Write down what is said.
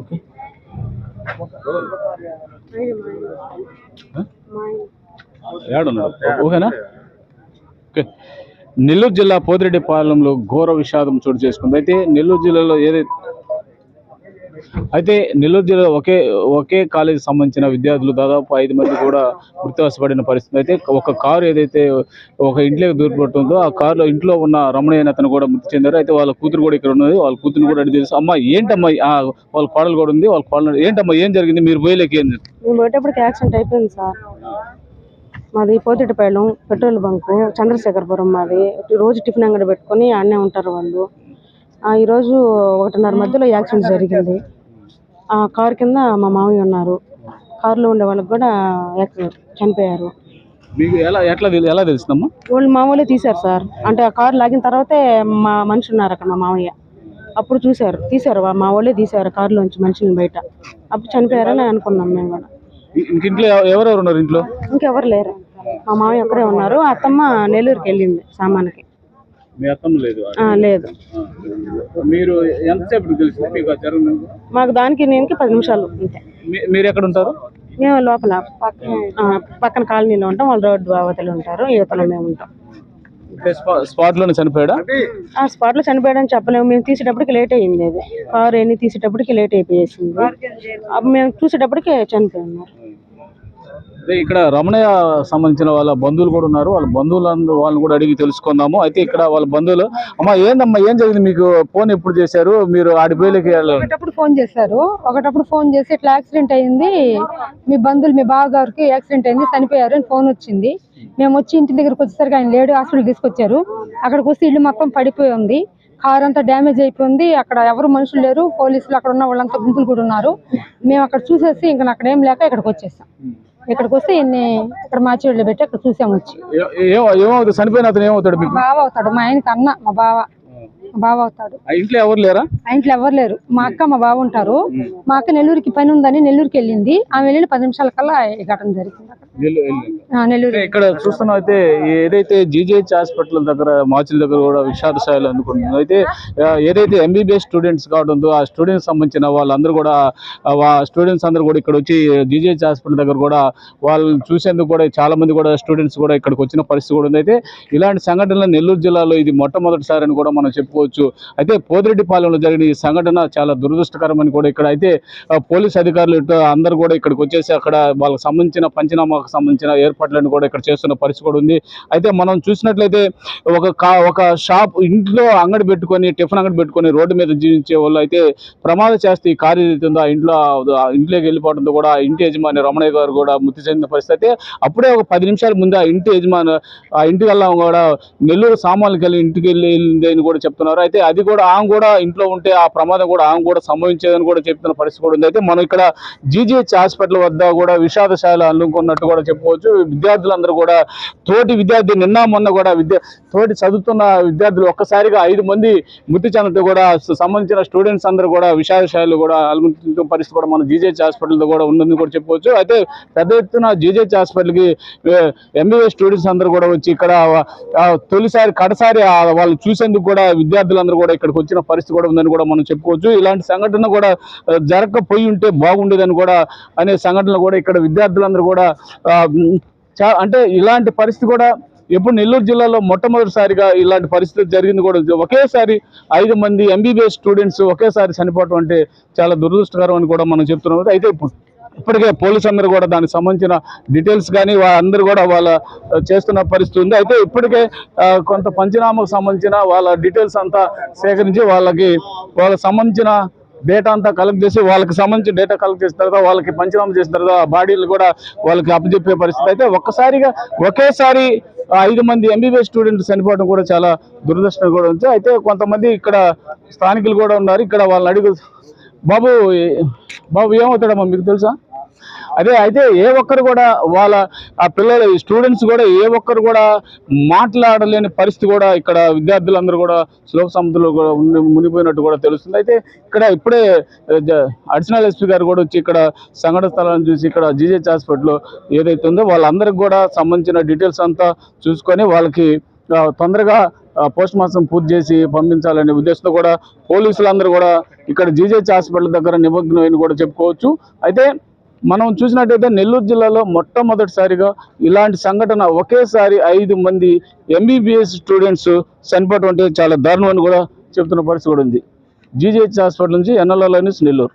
Okay. ఏడున్నాడు ఓకేనా okay. Nellore జిల్లా పోతిరెడ్డిపాలెంలో ఘోర విషాదం చోటు చేసుకుంది. అయితే నెల్లూరు జిల్లాలో ఏదైతే అయితే నెల్లూరు జిల్లా ఒకే ఒకే కాలేజీ సంబంధించిన విద్యార్థులు దాదాపు ఐదు మంది కూడా మృత్యువసపడిన పరిస్థితి. అయితే ఒక కారు ఏదైతే ఒక ఇంట్లోకి దూరపడుతుందో ఆ కారులో ఇంట్లో ఉన్న రమణయ్య అతను కూడా మృతి చెందారు. అయితే వాళ్ళ కూతురు కూడా ఇక్కడ ఉన్నది. వాళ్ళ కూతురు కూడా అడిగి తెలుసు అమ్మ ఏంటమ్మా వాళ్ళ కోడలు కూడా ఉంది వాళ్ళ కోడలు ఏంటమ్మా ఏం జరిగింది? మీరు పోయలేక ఏం మేము పోయేటప్పటికి యాక్సిడెంట్ అయిపోయింది సార్. మాది పోతిటిపాలెం పెట్రోల్ బంక్ చంద్రశేఖరపురం మాది. రోజు టిఫిన్ అంగడి పెట్టుకొని ఆడనే ఉంటారు వాళ్ళు. ఈరోజు ఒకటిన్నర మధ్యలో యాక్సిడెంట్ జరిగింది. ఆ కారు కింద మా మామయ్య ఉన్నారు. కారులో ఉండే వాళ్ళకి కూడా యాక్సిడెంట్ చనిపోయారు. మీకు ఎలా ఎట్లా ఎలా తెలుస్తుందమ్మా? వాళ్ళు మామూలే తీశారు సార్. అంటే ఆ కారు లాగిన తర్వాతే మా మనిషి ఉన్నారు అక్కడ మా మామయ్య. అప్పుడు చూశారు. తీశారు. వా- మా వాళ్ళే తీశారు కారులోంచి మనిషిని బయట. అప్పుడు చనిపోయారని అనుకున్నాం మేము కూడా. ఇంక ఇంట్లో ఎవ- ఎవరెవరు ఉన్నారు ఇంట్లో? ఇంకెవరు లేరు. మా మామయ్య ఒక్కరే ఉన్నారు. అత్తమ్మ నెల్లూరుకి వెళ్ళింది సామాన్కి. లేదు ఆ, లేదు. మీరు ఎంతసేపు తెలిసింది మీకు మాకు? దానికి నేను పది నిమిషాలు మీరు ఎక్కడ ఉంటారు? మేము లోపల ఆ, పక్కన కాలనీలో ఉంటాం వాళ్ళు రోడ్డు అవతల ఉంటారు యువతలో మేము ఉంటాం. స్పాట్లోనే చనిపోయాడా? ఆ స్పాట్లో చనిపోయాడని చెప్పలేము. మేము తీసేటప్పటికి లేట్ అయ్యింది అది. కారు ఎన్ని తీసేటప్పటికి లేట్ అయిపోయేసింది. అప్పుడు మేము చూసేటప్పటికి చనిపోయినారు అదే ఇక్కడ రమణయ్య సంబంధించిన వాళ్ళ బంధువులు కూడా ఉన్నారు. వాళ్ళ బంధువులందరూ వాళ్ళని కూడా అడిగి తెలుసుకుందాము. అయితే ఇక్కడ వాళ్ళ బంధువులు అమ్మా ఏందమ్మా ఏం జరిగింది? మీకు ఫోన్ ఎప్పుడు చేశారు? మీరు ఆడిపోయలేకి వెళ్ళారు ఒకటప్పుడు ఫోన్ చేశారు. ఒకటప్పుడు ఫోన్ చేసి ఇట్లా యాక్సిడెంట్ అయింది. మీ బంధువులు మీ బావగారికి యాక్సిడెంట్ అయింది. చనిపోయారు అని ఫోన్ వచ్చింది. మేము వచ్చి ఇంటి దగ్గరకు వచ్చేసరికి ఆయన లేడు హాస్పిటల్ తీసుకొచ్చారు. అక్కడికి వస్తే ఇల్లు మొత్తం పడిపోయి ఉంది. కార్ అంతా డ్యామేజ్ అయిపోయింది. అక్కడ ఎవరు మనుషులు లేరు. పోలీసులు అక్కడ ఉన్న వాళ్ళంతా గుంపులు కూడా ఉన్నారు. మేము అక్కడ చూసేసి ఇంకా అక్కడ ఏం లేక ఇక్కడికి వచ్చేసాం. ఇక్కడికి వస్తే ఇన్ని ఇక్కడ మాచిళ్ళు పెట్టి అక్కడ చూసాం వచ్చి. ఏమవుతుంది? చనిపోయిన అతను ఏమవుతాడు మీకు? బావ అవుతాడు. మా ఆయనకి అన్న మా బావ. మా బావ అవుతాడు. ఇంట్లో ఎవరు లేరా? ఆ ఇంట్లో ఎవరు లేరు. మా అక్క మా బావ ఉంటారు. మా అక్క నెల్లూరుకి పని ఉందని నెల్లూరుకి వెళ్ళింది. ఆమె వెళ్ళిన పది నిమిషాల కల్లా ఈ ఘటన జరిగింది అక్కడ. ఇక్కడ చూస్తున్నా అయితే ఏదైతే జీజీహెచ్ హాస్పిటల్ దగ్గర మాచుల దగ్గర కూడా విషాద స్థాయిలో అందుకుంటుంది. అయితే ఏదైతే ఎంబీబీఎస్ స్టూడెంట్స్ కావడంతో ఆ స్టూడెంట్స్ సంబంధించిన వాళ్ళందరూ కూడా స్టూడెంట్స్ అందరూ కూడా ఇక్కడ వచ్చి జీజీహెచ్ హాస్పిటల్ దగ్గర కూడా వాళ్ళని చూసేందుకు కూడా చాలా మంది కూడా స్టూడెంట్స్ కూడా ఇక్కడికి వచ్చిన పరిస్థితి కూడా ఉంది. అయితే ఇలాంటి సంఘటనలు నెల్లూరు జిల్లాలో ఇది మొట్టమొదటిసారి అని కూడా మనం చెప్పుకోవచ్చు. అయితే పోతిరెడ్డిపాలెంలో జరిగిన ఈ సంఘటన చాలా దురదృష్టకరమని కూడా ఇక్కడ అయితే పోలీస్ అధికారులు ఇటు అందరూ కూడా ఇక్కడికి వచ్చేసి అక్కడ వాళ్ళకి సంబంధించిన పంచనామాకు సంబంధించిన ఏర్పాటు ఏర్పాట్లను కూడా ఇక్కడ చేస్తున్న పరిస్థితి కూడా ఉంది. అయితే మనం చూసినట్లయితే ఒక కా ఒక షాప్ ఇంట్లో అంగడి పెట్టుకొని టిఫిన్ అంగడి పెట్టుకొని రోడ్డు మీద జీవించే వాళ్ళు అయితే ప్రమాద చేస్తే ఈ కారు ఏదైతే ఆ ఇంట్లో ఇంట్లోకి వెళ్ళిపోవడంతో కూడా ఇంటి యజమాని రమణయ్య గారు కూడా మృతి చెందిన పరిస్థితి. అయితే అప్పుడే ఒక పది నిమిషాల ముందు ఆ ఇంటి యజమాని ఆ ఇంటికి వెళ్ళాము కూడా నెల్లూరు సామాన్లకి వెళ్ళి ఇంటికి వెళ్ళింది అని కూడా చెప్తున్నారు. అయితే అది కూడా ఆమె కూడా ఇంట్లో ఉంటే ఆ ప్రమాదం కూడా ఆమె కూడా సంభవించేదని కూడా చెప్తున్న పరిస్థితి కూడా ఉంది. అయితే మనం ఇక్కడ జీజీహెచ్ హాస్పిటల్ వద్ద కూడా విషాదశాల అల్లుకున్నట్టు కూడా చెప్పుకోవచ్చు. విద్యార్థులందరూ కూడా తోటి విద్యార్థి నిన్న మొన్న కూడా విద్య తోటి చదువుతున్న విద్యార్థులు ఒక్కసారిగా ఐదు మంది మృతి చెందడం కూడా సంబంధించిన స్టూడెంట్స్ అందరూ కూడా విషాదశాలు కూడా అలుగుతున్న పరిస్థితి కూడా మన జీజేహెచ్ హాస్పిటల్ కూడా ఉందని కూడా చెప్పుకోవచ్చు అయితే పెద్ద ఎత్తున జీజేహెచ్ హాస్పిటల్కి ఎంబీబీఎస్ స్టూడెంట్స్ అందరూ కూడా వచ్చి ఇక్కడ తొలిసారి కడసారి వాళ్ళు చూసేందుకు కూడా విద్యార్థులందరూ కూడా ఇక్కడికి వచ్చిన పరిస్థితి కూడా ఉందని కూడా మనం చెప్పుకోవచ్చు. ఇలాంటి సంఘటన కూడా జరగకపోయి ఉంటే బాగుండేదని కూడా అనే సంఘటనలు కూడా ఇక్కడ విద్యార్థులందరూ కూడా అంటే ఇలాంటి పరిస్థితి కూడా ఎప్పుడు నెల్లూరు జిల్లాలో మొట్టమొదటిసారిగా ఇలాంటి పరిస్థితి జరిగింది కూడా. ఒకేసారి ఐదు మంది ఎంబీబీఎస్ స్టూడెంట్స్ ఒకేసారి చనిపోవటం అంటే చాలా దురదృష్టకరం అని కూడా మనం చెప్తున్నాం. అయితే ఇప్పుడు ఇప్పటికే పోలీసు అందరూ కూడా దానికి సంబంధించిన డీటెయిల్స్ కానీ అందరూ కూడా వాళ్ళ చేస్తున్న పరిస్థితి ఉంది. అయితే ఇప్పటికే కొంత పంచనామాకు సంబంధించిన వాళ్ళ డీటెయిల్స్ అంతా సేకరించి వాళ్ళకి వాళ్ళకి సంబంధించిన డేటా అంతా కలెక్ట్ చేసి వాళ్ళకి సంబంధించిన డేటా కలెక్ట్ చేసిన తర్వాత వాళ్ళకి పంచనామా చేసిన తర్వాత బాడీలు కూడా వాళ్ళకి అప్పచెప్పే పరిస్థితి అయితే ఒక్కసారిగా ఒకేసారి ఐదు మంది ఎంబీబీఎస్ స్టూడెంట్స్ చనిపోవడం కూడా చాలా దురదృష్టం కూడా ఉంది. అయితే కొంతమంది ఇక్కడ స్థానికులు కూడా ఉన్నారు. ఇక్కడ వాళ్ళని అడుగు బాబు బాబు ఏమవుతాడమ్మా మీకు తెలుసా? అదే అయితే ఏ ఒక్కరు కూడా వాళ్ళ ఆ పిల్లల స్టూడెంట్స్ కూడా ఏ ఒక్కరు కూడా మాట్లాడలేని పరిస్థితి కూడా ఇక్కడ విద్యార్థులందరూ కూడా శ్లోక సముద్రంలో కూడా మునిగిపోయినట్టు కూడా తెలుస్తుంది. అయితే ఇక్కడ ఇప్పుడే జ- అడిషనల్ ఎస్పీ గారు కూడా వచ్చి ఇక్కడ సంఘటన స్థలాన్ని చూసి ఇక్కడ జీజేహెచ్ హాస్పిటల్ ఏదైతే ఉందో వాళ్ళందరికి కూడా సంబంధించిన డీటెయిల్స్ అంతా చూసుకొని వాళ్ళకి తొందరగా పోస్ట్ మార్టం పూర్తి చేసి పంపించాలనే ఉద్దేశంతో కూడా పోలీసులందరూ కూడా ఇక్కడ జీజేహెచ్ హాస్పిటల్ దగ్గర నిమగ్నమైన కూడా చెప్పుకోవచ్చు. అయితే మనం చూసినట్టయితే నెల్లూరు జిల్లాలో మొట్టమొదటిసారిగా ఇలాంటి సంఘటన ఒకేసారి ఐదు మంది ఎంబీబీఎస్ స్టూడెంట్స్ చనిపోవడం అంటే చాలా దారుణం అని కూడా చెప్తున్న పరిస్థితి కూడా ఉంది. జీజీహెచ్ హాస్పిటల్ నుంచి ఎన్ఎల్ఎల్ న్యూస్ నెల్లూరు.